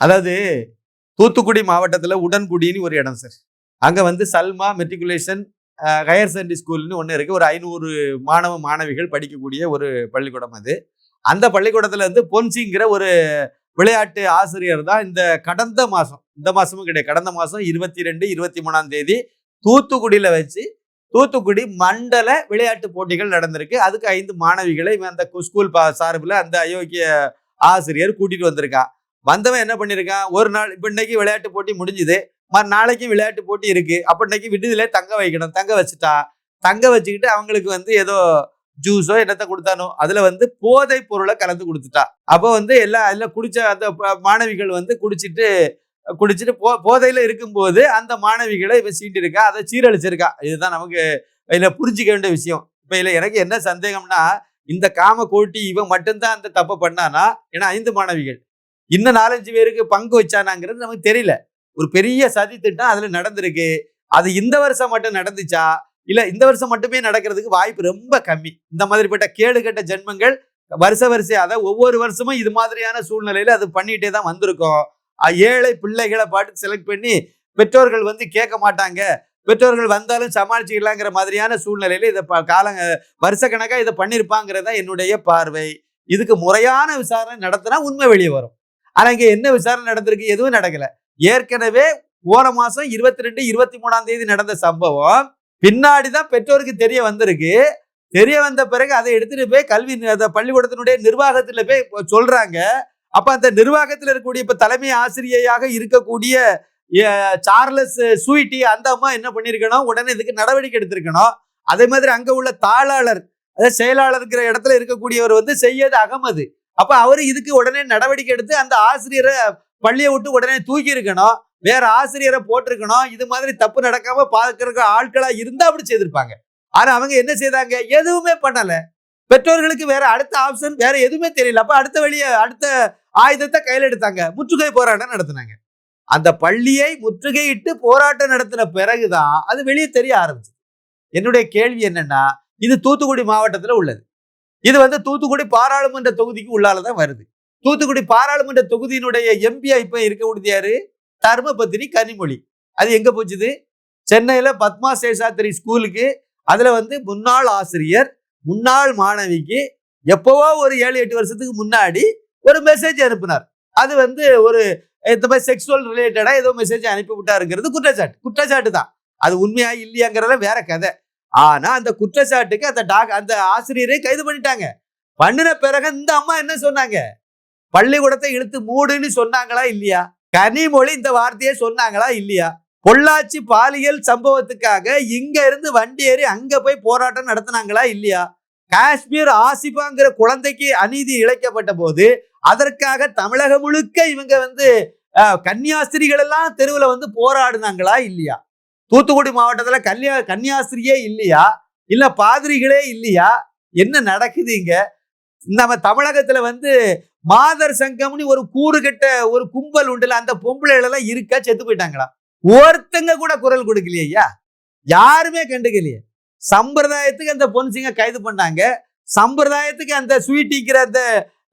அதாவது தூத்துக்குடி மாவட்டத்தில் உடன்குடின்னு ஒரு இடம் சார் அங்கே வந்து சல்மா மெட்ரிகுலேஷன் ஹையர் செகண்டரி ஸ்கூல்னு ஒன்று இருக்குது ஒரு ஐநூறு மாணவ மாணவிகள் படிக்கக்கூடிய ஒரு பள்ளிக்கூடம் அது. அந்த பள்ளிக்கூடத்தில் வந்து பொன்சிங்கிற ஒரு விளையாட்டு ஆசிரியர் தான் இந்த கடந்த மாதம் இந்த மாதமும் கிடையாது. கடந்த மாதம் இருபத்தி ரெண்டு இருபத்தி மூணாம் தேதி தூத்துக்குடியில் வச்சு தூத்துக்குடி மண்டல விளையாட்டு போட்டிகள் நடந்திருக்கு. அதுக்கு ஐந்து மாணவிகளை அந்த ஸ்கூல் பா சார்பில் அந்த அயோக்கிய ஆசிரியர் கூட்டிகிட்டு வந்திருக்கா. வந்தவன் என்ன பண்ணியிருக்கான் ஒரு நாள் இப்போ இன்னைக்கு விளையாட்டு போட்டி முடிஞ்சுது. மறு நாளைக்கு விளையாட்டு போட்டி இருக்கு. அப்போ இன்னைக்கு விடுதலை தங்க வைக்கணும். தங்க வச்சுட்டா? தங்க வச்சுக்கிட்டு அவங்களுக்கு வந்து ஏதோ ஜூஸோ என்னத்த கொடுத்தானோ அதுல வந்து போதை பொருளை கலந்து கொடுத்துட்டா. அப்போ வந்து எல்லாம் அதில் குடிச்ச அந்த மாணவிகள் வந்து குடிச்சிட்டு குடிச்சிட்டு போ போதையில இருக்கும்போது அந்த மாணவிகளை இவன் சீண்டிருக்கா? அதை சீரழிச்சிருக்கா? இதுதான் நமக்கு இதில் புரிஞ்சிக்க வேண்டிய விஷயம். இப்போ இல்லை எனக்கு என்ன சந்தேகம்னா இந்த காம கோட்டி இவன் மட்டும்தான் அந்த தப்பை பண்ணானா? ஏன்னா ஐந்து மாணவிகள். இன்னும் நாலஞ்சு பேருக்கு பங்கு வச்சானாங்கிறது நமக்கு தெரியல. ஒரு பெரிய சதி திட்டம் அதுல நடந்திருக்கு. அது இந்த வருஷம் மட்டும் நடந்துச்சா? இல்ல இந்த வருஷம் மட்டுமே நடக்கிறதுக்கு வாய்ப்பு ரொம்ப கம்மி. இந்த மாதிரிப்பட்ட கேடு கட்ட ஜென்மங்கள் வருஷ வரிசையா அதை ஒவ்வொரு வருஷமும் இது மாதிரியான சூழ்நிலையில அது பண்ணிட்டே தான் வந்திருக்கோம். ஏழை பிள்ளைகளை பாட்டு செலக்ட் பண்ணி பெற்றோர்கள் வந்து கேட்க மாட்டாங்க. பெற்றோர்கள் வந்தாலும் சமாளிச்சுக்கலாங்கிற மாதிரியான சூழ்நிலையில இதை ப- வருஷ கணக்காக இதை பண்ணியிருப்பாங்கிறதா என்னுடைய பார்வை. இதுக்கு முறையான விசாரணை நடத்தினா உண்மை வெளியே வரும். ஆனா இங்க என்ன விசாரணை நடந்திருக்கு? எதுவும் நடக்கல. ஏற்கனவே போன மாசம் இருபத்தி ரெண்டு இருபத்தி மூணாம் தேதி நடந்த சம்பவம். பின்னாடி தான் பெற்றோருக்கு தெரிய வந்திருக்கு. தெரிய வந்த பிறகு அதை எடுத்துட்டு போய் கல்வி அந்த பள்ளிக்கூடத்தினுடைய நிர்வாகத்துல போய் சொல்றாங்க. அப்ப அந்த நிர்வாகத்தில் இருக்கக்கூடிய இப்ப தலைமை ஆசிரியையாக இருக்கக்கூடிய சார்லஸ் சூயிட்டி அந்த அம்மா என்ன பண்ணிருக்கணும்? உடனே இதுக்கு நடவடிக்கை எடுத்திருக்கணும். அதே மாதிரி அங்க உள்ள தாளாளர் அதாவது இருக்கிற இடத்துல இருக்கக்கூடியவர் வந்து செய்யது அகமது அப்ப அவரு இதுக்கு உடனே நடவடிக்கை எடுத்து அந்த ஆசிரியரை பள்ளியை விட்டு உடனே தூக்கி இருக்கணும் வேற ஆசிரியரை போட்டிருக்கணும். இது மாதிரி தப்பு நடக்காம பார்க்கறதுக்கு ஆட்களா இருந்தா அப்படி செய்திருப்பாங்க. ஆனா அவங்க என்ன செய்தாங்க? எதுவுமே பண்ணல. பெற்றோர்களுக்கு வேற அடுத்த ஆப்ஷன் வேற எதுவுமே தெரியல. அப்ப அடுத்த வழிய அடுத்த ஆயுதத்தை கையில எடுத்தாங்க. முற்றுகை போராட்டம் நடத்தினாங்க. அந்த பள்ளியை முற்றுகையிட்டு போராட்டம் நடத்தின பிறகுதான் அது வெளியே தெரிய ஆரம்பிச்சு என்னுடைய கேள்வி என்னன்னா இது தூத்துக்குடி மாவட்டத்துல உள்ளது. இது வந்து தூத்துக்குடி பாராளுமன்ற தொகுதிக்கு உள்ளாலதான் வருது. தூத்துக்குடி பாராளுமன்ற தொகுதியினுடைய எம்பியா இப்ப இருக்கக்கூடியது யாரு? தர்மபத்திரி கனிமொழி. அது எங்க போச்சுது? சென்னையில பத்மா சேஷாத்திரி ஸ்கூலுக்கு அதுல வந்து முன்னாள் ஆசிரியர் முன்னாள் மாணவிக்கு எப்பவோ ஒரு ஏழு எட்டு வருஷத்துக்கு முன்னாடி ஒரு மெசேஜ் அனுப்பினார். அது வந்து ஒரு இந்த மாதிரி செக்ஸுவல் ரிலேட்டடா ஏதோ மெசேஜ் அனுப்பி விட்டாருங்கிறது குற்றச்சாட்டு. குற்றச்சாட்டு தான் அது உண்மையா இல்லையாங்கிறத வேற கதை. ஆனா அந்த குற்றச்சாட்டுக்கு அந்த டாக் அந்த ஆசிரியரை கைது பண்ணிட்டாங்க. பண்ணின பிறகு இந்த அம்மா என்ன சொன்னாங்க? பள்ளிக்கூடத்தை இழுத்து மூடுன்னு சொன்னாங்களா இல்லையா? கனிமொழி இந்த வார்த்தையை சொன்னாங்களா இல்லையா? பொள்ளாச்சி பாலியல் சம்பவத்துக்காக இங்க இருந்து வண்டி ஏறி அங்க போய் போராட்டம் நடத்தினாங்களா இல்லையா? காஷ்மீர் ஆசிபாங்கிற குழந்தைக்கு அநீதி இழைக்கப்பட்ட போது அதற்காக தமிழகம் முழுக்க இவங்க வந்து கன்னியாஸ்திரிகள் எல்லாம் தெருவில் வந்து போராடினாங்களா இல்லையா? தூத்துக்குடி மாவட்டத்தில் கல்யா கன்னியாஸ்திரியே இல்லையா? இல்லை பாதிரிகளே இல்லையா? என்ன நடக்குது இங்கே? நம்ம தமிழகத்துல வந்து மாதர் சங்கம்னு ஒரு கூறுகட்ட ஒரு கும்பல் உண்டுல அந்த பொம்பளைகளெல்லாம் இருக்கா? செத்து போயிட்டாங்களா? ஒருத்தங்க கூட குரல் கொடுக்கலையே ஐயா. யாருமே கண்டுக்கலையே. சம்பிரதாயத்துக்கு அந்த பொன்சிங்க கைது பண்ணாங்க. சம்பிரதாயத்துக்கு அந்த ஸ்வீட்டிக்கிற அந்த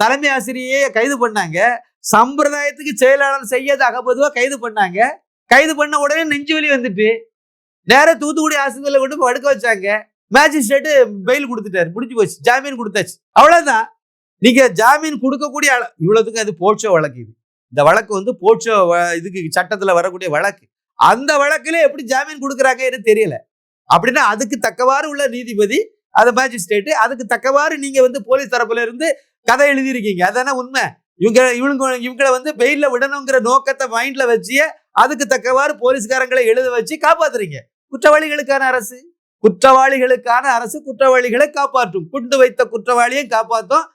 தலைமை ஆசிரியையே கைது பண்ணாங்க. சம்பிரதாயத்துக்கு செயலாளர் செய்யாத அகபதுவா கைது பண்ணாங்க. கைது பண்ண உடனே நெஞ்சு வலி வந்துட்டு நேரா தூத்துக்குடி ஆஸ்பத்திரியில் கொண்டு படுக்க வச்சாங்க. மேஜிஸ்ட்ரேட்டு பெயில் கொடுத்துட்டாரு. முடிஞ்சு போச்சு. ஜாமீன் கொடுத்தாச்சு. அவ்வளோதான் நீங்க ஜாமீன் கொடுக்கக்கூடிய அள- இவ்வளவுக்கு அது போட்சோ வழக்கு இது. இந்த வழக்கு வந்து போட்சோ வ- இதுக்கு சட்டத்துல வரக்கூடிய வழக்கு. அந்த வழக்குல எப்படி ஜாமீன் கொடுக்குறாங்கன்னு தெரியல. அப்படின்னா அதுக்கு தக்கவாறு உள்ள நீதிபதி அந்த மேஜிஸ்ட்ரேட்டு அதுக்கு தக்கவாறு நீங்க வந்து போலீஸ் தரப்புல இருந்து கதை எழுதியிருக்கீங்க. அதானே உண்மை. இவங்க இவங்க இவங்களை வந்து பெயில்ல விடணுங்கிற நோக்கத்தை மைண்ட்ல வச்சு அதுக்கு தக்கவாறு போலீஸ்காரங்களை எழுத வச்சு காப்பாத்துறீங்க. குற்றவாளிகளுக்கான அரசு. குற்றவாளிகளுக்கான அரசு குற்றவாளிகளை காப்பாற்றும். குண்டு வைத்த குற்றவாளியும் காப்பாற்றும்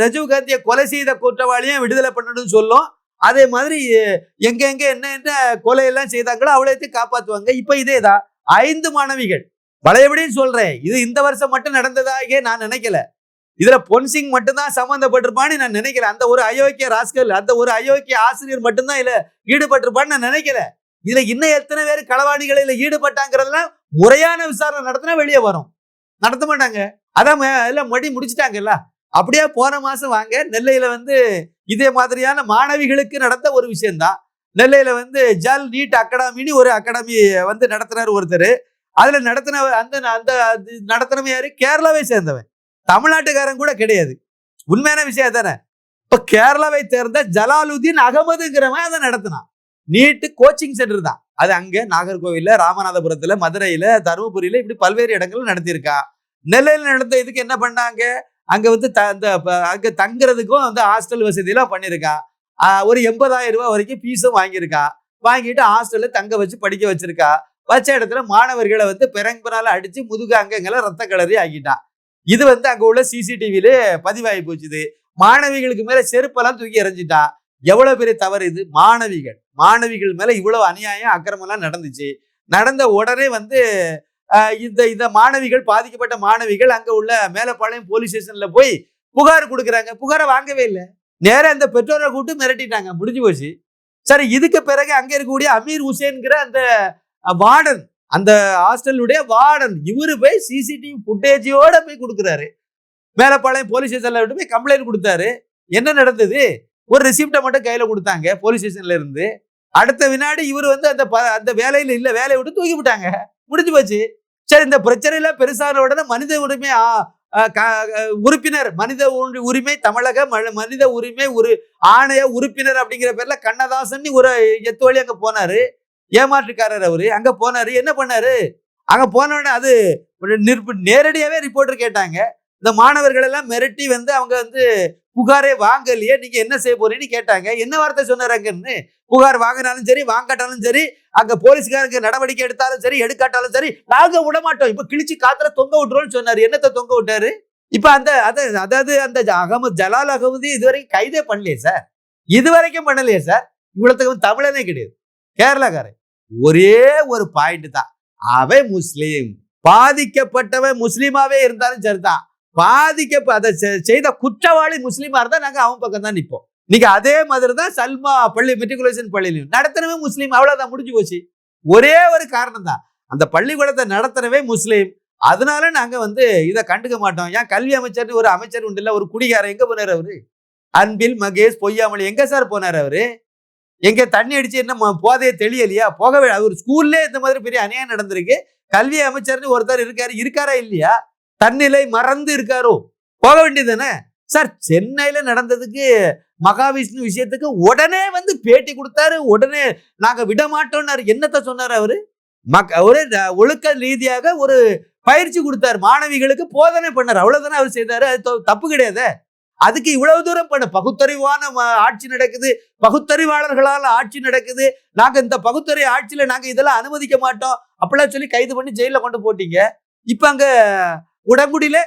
ரஜீவ் காந்தியை கொலை செய்த குற்றவாளியும் விடுதலை பண்ணணும்னு சொல்லும். அதே மாதிரி எங்க எங்க என்ன என்ன கொலையெல்லாம் செய்தாங்களோ அவ்வளோத்தையும் இப்போ இதே இதேதான் ஐந்து மாணவிகள். பழையபடியும் சொல்றேன். இது இந்த வருஷம் மட்டும் நடந்ததாக நான் நினைக்கல. இதுல பொன்சிங் மட்டும்தான் சம்மந்தப்பட்டிருப்பான்னு நான் நினைக்கல. அந்த ஒரு அயோக்கிய ராஸ்கல் அந்த ஒரு அயோக்கிய ஆசிரியர் மட்டும்தான் இல்லை ஈடுபட்டிருப்பான்னு நான் நினைக்கல. இதுல இன்னும் எத்தனை பேர் களவாணிகளில் ஈடுபட்டாங்கிறதுலாம் முறையான விசாரணை நடத்தினா வெளியே வரும். நடத்த மாட்டாங்க. அதான் எல்லாம் மடி முடிச்சிட்டாங்கல்ல. அப்படியே போன மாசம் வாங்க நெல்லையில வந்து இதே மாதிரியான மாணவிகளுக்கு நடந்த ஒரு விஷயம்தான். நெல்லையில வந்து ஜல் நீட் அகாடமின்னு ஒரு அகாடமி வந்து நடத்தினார் ஒருத்தர். அதுல நடத்தின அந்த அந்த அது நடத்தினவன் யாரு? கேரளாவை சேர்ந்தவன். தமிழ்நாட்டுக்காரன் கூட கிடையாது. உண்மையான விஷயம் தானே இப்போ கேரளாவை சேர்ந்த ஜலாலுதீன் அகமதுங்கிறவன் அதை நடத்தினான். நீட்டு கோச்சிங் சென்டர் தான். அது அங்கே நாகர்கோவில்ல ராமநாதபுரத்துல மதுரையில தருமபுரியில இப்படி பல்வேறு இடங்கள்ல நடத்தியிருக்கா. நெல்லையில் நடந்த இதுக்கு என்ன பண்ணாங்க? அங்க வந்து த- அந்த அங்கே தங்குறதுக்கும் வந்து ஹாஸ்டல் வசதியெல்லாம் பண்ணியிருக்கான் ஒரு எண்பதாயிரம் ரூபாய் வரைக்கும் ஃபீஸும் வாங்கியிருக்கான் வாங்கிட்டு ஹாஸ்டலில் தங்க வச்சு படிக்க வச்சிருக்கா. வச்ச இடத்துல மாணவர்களை வந்து பெரம்பரால அடிச்சு முதுகு அங்கங்களை ரத்த கலரி ஆக்கிட்டான் இது வந்து அங்கே உள்ள சிசிடிவில பதிவாகி போச்சுது. மாணவிகளுக்கு மேல செருப்பெல்லாம் தூக்கி எறிஞ்சிட்டா எவ்வளவு பெரிய தவறு இது? மாணவிகள். மாணவிகள் மேல இவ்வளவு அநியாயம் அக்கிரமெல்லாம் நடந்துச்சு. நடந்த உடனே வந்து இந்த இந்த மாணவிகள் பாதிக்கப்பட்ட மாணவிகள் அங்க உள்ள மேலப்பாளையம் போலீஸ் ஸ்டேஷன்ல போய் புகார் கொடுக்குறாங்க. புகாரை வாங்கவே இல்லை. நேராக இந்த பெற்றோரை கூப்பிட்டு மிரட்டிட்டாங்க. முடிஞ்சு போச்சு. சரி இதுக்கு பிறகு அங்க இருக்கக்கூடிய அமீர் ஹுசேன்கிற அந்த வார்டன் அந்த ஹாஸ்டலுடைய வார்டன் இவரு போய் சிசிடிவி ஃபுட்டேஜோட போய் கொடுக்குறாரு. மேலப்பாளையம் போலீஸ் ஸ்டேஷன்ல விட்டு போய் கம்ப்ளைண்ட் கொடுத்தாரு. என்ன நடந்தது? ஒரு ரிசிப்டை மட்டும் கையில கொடுத்தாங்க போலீஸ் ஸ்டேஷன்ல இருந்து. அடுத்த வினாடி இவர் வந்து அந்த ப- அந்த வேலையில இல்ல வேலையை விட்டு தூக்கி விட்டாங்க. முடிஞ்சு போச்சு. சரி இந்த பிரச்சனையில பெருசான உடனே மனித உரிமை உறுப்பினர் மனித உரிமை தமிழக மனித உரிமை ஒரு ஆணைய உறுப்பினர் அப்படிங்கிற பேர்ல கண்ணதாசன் ஒரு எத்து வழி அங்க போனாரு. ஏமாற்றுக்காரர் அவரு. அங்க போனாரு. என்ன பண்ணாரு? அங்க போன உடனே அது நேரடியாவே ரிப்போர்ட்டர் கேட்டாங்க. இந்த மாணவர்கள் எல்லாம் மிரட்டி வந்து அவங்க வந்து புகாரே வாங்கலையே நீங்க என்ன செய்ய போறீங்கன்னு கேட்டாங்க. என்ன வார்த்தை சொன்னாருங்கன்னு புகார் வாங்கினாலும் சரி வாங்காட்டாலும் சரி அங்க போலீஸ்காரங்க நடவடிக்கை எடுத்தாலும் சரி எடுக்காட்டாலும் சரி நாங்க விட மாட்டோம் இப்ப கிழிச்சு காத்துல தொங்க விட்டுறோம்னு சொன்னாரு. என்னத்தை தொங்க விட்டாரு? இப்ப அந்த அதாவது அந்த ஜ- அகமது ஜலால் அகமது இதுவரைக்கும் கைதே பண்ணலையே சார். இது வரைக்கும் பண்ணலையே சார். இவ்வளவுக்கு தமிழனே கிடையாது. கேரளாக்காரன். ஒரே ஒரு பாயிண்ட் தான். அவன் முஸ்லீம். பாதிக்கப்பட்டவன் முஸ்லீமாவே இருந்தாலும் சரிதான். பாதிக்க அதை செய்த குற்றவாளி முஸ்லீமாக இருந்தால் நாங்கள் அவன் பக்கம் தான் நிற்போம் இன்னைக்கு அதே மாதிரி தான் சல்மா பள்ளி மெட்ரிகுலேஷன் பள்ளியிலையும் நடத்தினவே முஸ்லீம் அவ்வளோதான் முடிஞ்சு போச்சு. ஒரே ஒரு காரணம் தான். அந்த பள்ளிக்கூடத்தை நடத்தினவே முஸ்லீம். அதனால நாங்கள் வந்து இதை கண்டுக்க மாட்டோம். ஏன் கல்வி அமைச்சர்னு ஒரு அமைச்சர் உண்டு இல்லை ஒரு குடிகாரன் எங்கே போனார் அவரு? அன்பில் மகேஷ் பொய்யாமொழி எங்கே சார் போனார் அவரு? எங்கே தண்ணி அடிச்சு என்ன ம- போதையே தெளியலையா? போகவே அவர் ஸ்கூல்லே இந்த மாதிரி பெரிய அநியாயம் நடந்திருக்கு. கல்வி அமைச்சர்னு ஒருத்தர் இருக்காரு. இருக்காரா இல்லையா? தன்னிலை மறந்து இருக்காரோ? போக வேண்டியது தானே சார் சென்னையில் நடந்ததுக்கு மகாவிஷ்ணு விஷயத்துக்கு உடனே வந்து பேட்டி கொடுத்தாரு. உடனே நாங்கள் விட மாட்டோம்னாரு என்னத்தை சொன்னார் அவரு? மக் ஒரு ஒழுக்க ரீதியாக ஒரு பயிற்சி கொடுத்தாரு. மாணவிகளுக்கு போதனை பண்ணார். அவ்வளோதானே அவர் செய்தார். அது தப்பு கிடையாது? அதுக்கு இவ்வளவு தூரம் பண்ண பகுத்தறிவான ம- ஆட்சி நடக்குது. பகுத்தறிவாளர்களால் ஆட்சி நடக்குது. நாங்கள் இந்த பகுத்தறி ஆட்சியில் நாங்கள் இதெல்லாம் அனுமதிக்க மாட்டோம். அப்படிலாம் சொல்லி கைது பண்ணி ஜெயிலில் கொண்டு போட்டீங்க. இப்போ அங்கே உடங்குடியில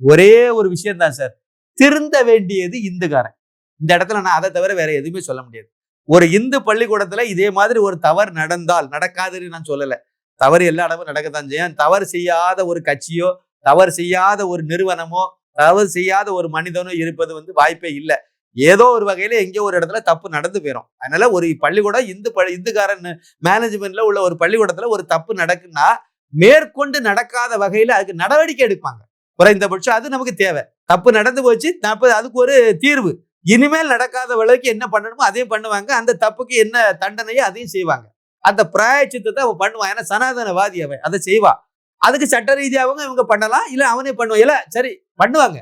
ஒரே ஒரு விஷயம் தான் சார். திருந்த வேண்டியது இந்துக்காரன். இந்த இடத்துல நான் அதை தவிர வேற எதுவுமே சொல்ல முடியாது. ஒரு இந்து பள்ளிக்கூடத்துல இதே மாதிரி ஒரு தவறு நடந்தால் நடக்காதுன்னு நான் சொல்லலை. தவறு எல்லா இடமும் நடக்கத்தான் செய்யும். தவறு செய்யாத ஒரு கட்சியோ தவறு செய்யாத ஒரு நிறுவனமோ தவறு செய்யாத ஒரு மனிதனோ இருப்பது வந்து வாய்ப்பே இல்லை. ஏதோ ஒரு வகையில எங்கேயோ ஒரு இடத்துல தப்பு நடந்து போயிடும் அதனால ஒரு பள்ளிக்கூடம் இந்து பள்ளி இந்துக்காரன் மேனேஜ்மெண்ட்ல உள்ள ஒரு பள்ளிக்கூடத்துல ஒரு தப்பு நடக்குன்னா மேற்கொண்டு நடக்காத வகையில் அதுக்கு நடவடிக்கை எடுப்பாங்க. குறைந்தபட்சம் அது நமக்கு தேவை. தப்பு நடந்து போச்சு தப்பு அதுக்கு ஒரு தீர்வு. இனிமேல் நடக்காத அளவுக்கு என்ன பண்ணணுமோ அதையும் பண்ணுவாங்க. அந்த தப்புக்கு என்ன தண்டனையோ அதையும் செய்வாங்க. அந்த பிராயச்சித்தத்தை அவன் பண்ணுவான். ஏன்னா சனாதனவாதி அவன். அதை செய்வான் அதுக்கு சட்ட ரீதியாகவும் இவங்க பண்ணலாம். இல்லை அவனே பண்ணுவான். இல்லை சரி பண்ணுவாங்க.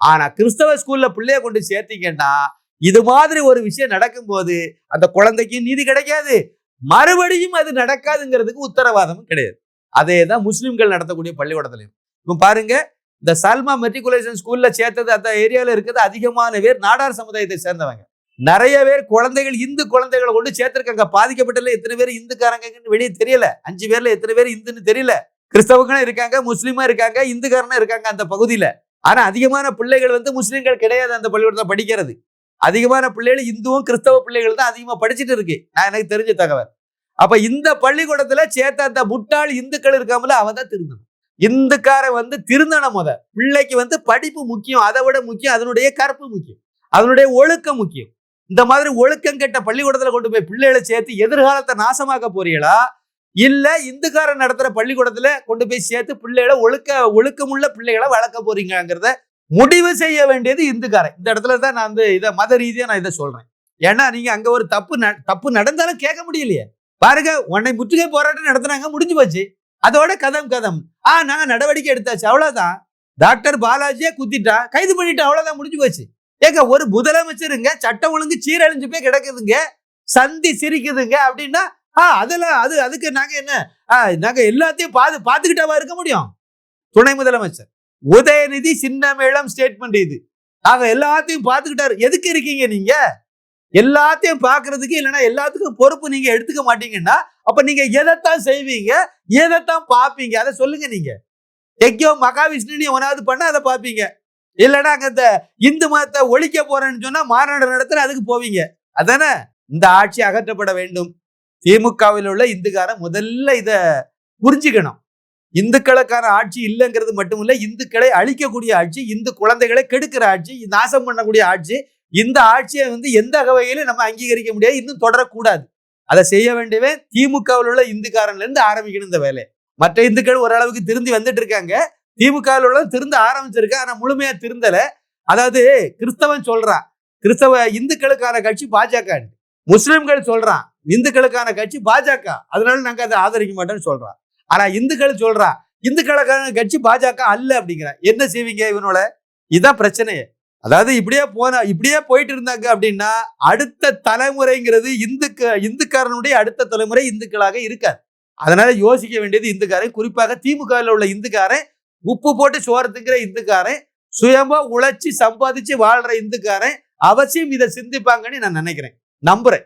ஆனா கிறிஸ்தவ ஸ்கூல்ல பிள்ளைய கொண்டு சேர்த்தீங்கன்னா இது மாதிரி ஒரு விஷயம் நடக்கும்போது அந்த குழந்தைக்கு நீதி கிடைக்காது. மறுபடியும் அது நடக்காதுங்கிறதுக்கு உத்தரவாதமும் கிடையாது. அதே தான் முஸ்லீம்கள் நடத்தக்கூடிய பள்ளிக்கூடத்துலையும். இப்போ பாருங்க இந்த சல்மா மெட்ரிகுலேஷன் ஸ்கூல்ல சேர்த்தது அந்த ஏரியாவில் இருக்கிறது அதிகமான பேர் நாடார் சமுதாயத்தை சேர்ந்தவங்க. நிறைய பேர் குழந்தைகள் இந்து குழந்தைகளை கொண்டு சேர்த்திருக்காங்க. பாதிக்கப்பட்டதுல எத்தனை பேர் இந்துக்காரங்கன்னு வெளியே தெரியல. அஞ்சு பேர்ல எத்தனை பேர் இந்துன்னு தெரியல. கிறிஸ்தவங்களும் இருக்காங்க முஸ்லீமா இருக்காங்க இந்துக்காரனும் இருக்காங்க அந்த பகுதியில. ஆனா அதிகமான பிள்ளைகள் வந்து முஸ்லீம்கள் கிடையாது அந்த பள்ளிக்கூடத்தில் படிக்கிறது. அதிகமான பிள்ளைகள் இந்துவும் கிறிஸ்தவ பிள்ளைகள் தான் அதிகமா படிச்சுட்டு இருக்கு. நான் எனக்கு தெரிஞ்ச தகவல். அப்ப இந்த பள்ளிக்கூடத்துல சேர்த்த அந்த முட்டாள் இந்துக்கள் இருக்காமல அவன் தான் திருந்தணும். இந்துக்காரன் வந்து திருந்தணும் முத. பிள்ளைக்கு வந்து படிப்பு முக்கியம் அதை விட முக்கியம் அதனுடைய கற்பு முக்கியம் அதனுடைய ஒழுக்கம் முக்கியம். இந்த மாதிரி ஒழுக்கம் கெட்ட பள்ளிக்கூடத்துல கொண்டு போய் பிள்ளைகளை சேர்த்து எதிர்காலத்தை நாசமாக்க போறீங்களா? இல்ல இந்துக்காரன் நடத்துற பள்ளிக்கூடத்துல கொண்டு போய் சேர்த்து பிள்ளைகளை ஒழுக்க ஒழுக்கமுள்ள பிள்ளைகளை வளர்க்க போறீங்கிறத முடிவு செய்ய வேண்டியது இந்துக்காரன். இந்த இடத்துல தான் நான் வந்து இதை மத ரீதியா நான் இதை சொல்றேன். ஏன்னா நீங்க அங்க ஒரு தப்பு ந- தப்பு நடந்தாலும் கேட்க முடியலையே. பாருங்க உன்னை முற்றுகை போராட்டம் நடத்தினாங்க முடிஞ்சு போச்சு. அதோட கதம் கதம். ஆ நாங்க நடவடிக்கை எடுத்தாச்சு அவ்வளவுதான். டாக்டர் பாலாஜியே குத்திட்டா கைது பண்ணிட்டா அவ்வளவுதான் முடிஞ்சு போச்சு. ஏங்க ஒரு முதலமைச்சருங்க சட்டம் ஒழுங்கு சீரழிஞ்சு போய் கிடக்குதுங்க சந்தி சிரிக்குதுங்க அப்படின்னா ஆ அதெல்லாம் அது அதுக்கு நாங்க என்ன ஆ, நாங்க எல்லாத்தையும் பாது பாத்துக்கிட்டாவா இருக்க முடியும்? துணை முதலமைச்சர். உதயநிதி சின்னமேளம் ஸ்டேட்மெண்ட் இது. ஆக எல்லாத்தையும் பார்த்துக்கிட்டாரு எதுக்கு இருக்கீங்க நீங்க? எல்லாத்தையும் பார்க்கறதுக்கு இல்லைன்னா எல்லாத்துக்கும் பொறுப்பு நீங்க எடுத்துக்க மாட்டீங்கன்னா அப்ப நீங்க எதைத்தான் செய்வீங்க? எதைத்தான் பார்ப்பீங்க? அதை சொல்லுங்க நீங்க. எங்கேயோ மகாவிஷ்ணு ஒன்னாவது பண்ண அதை பார்ப்பீங்க. இல்லைன்னா அங்க இந்த இந்து மதத்தை ஒழிக்க போறேன்னு சொன்னா மாநாடு நடத்துற அதுக்கு போவீங்க. அதானே? இந்த ஆட்சி அகற்றப்பட வேண்டும். திமுகவில் உள்ள இந்துக்காரன் முதல்ல இதை புரிஞ்சுக்கணும். இந்துக்களுக்கான ஆட்சி இல்லைங்கிறது மட்டுமில்ல இந்துக்களை அழிக்கக்கூடிய ஆட்சி இந்து குழந்தைகளை கெடுக்கிற ஆட்சி நாசம் பண்ணக்கூடிய ஆட்சி இந்த ஆட்சியை வந்து எந்த வகையிலும் நம்ம அங்கீகரிக்க முடியாது இன்னும் தொடரக்கூடாது. அதை செய்ய வேண்டியவன் திமுகவில் உள்ள இந்துக்காரன்ல இருந்து ஆரம்பிக்கணும் இந்த வேலையை. மற்ற இந்துக்கள் ஓரளவுக்கு திருந்தி வந்துட்டு இருக்காங்க திமுகவில் உள்ள திருந்த ஆரம்பிச்சிருக்கா ஆனா முழுமையா திருந்தல. அதாவது கிறிஸ்தவன் சொல்றான் கிறிஸ்தவ இந்துக்களுக்கான கட்சி பாஜக முஸ்லிம்கள் சொல்றான் இந்துக்களுக்கான கட்சி பாஜக. அதனால நாங்க அதை ஆதரிக்க மாட்டோம்னு சொல்றான். ஆனா இந்துக்கள் சொல்றான் இந்துக்களுக்கான கட்சி பாஜக அல்ல அப்படிங்கிறான். என்ன செய்வீங்க இவனோட? இதான் பிரச்சனையே. அதாவது இப்படியே போன இப்படியே போயிட்டு இருந்தாங்க அப்படின்னா அடுத்த தலைமுறைங்கிறது இந்துக்க இந்துக்காரனுடைய அடுத்த தலைமுறை இந்துக்களாக இருக்காது. அதனால யோசிக்க வேண்டியது இந்துக்காரன். குறிப்பாக திமுகவில் உள்ள இந்துக்காரன் உப்பு போட்டு சோறத்துங்கிற இந்துக்காரன் சுயமா உழைச்சி சம்பாதிச்சு வாழ்ற இந்துக்காரன் அவசியம் இதை சிந்திப்பாங்கன்னு நான் நினைக்கிறேன். நம்புறேன்.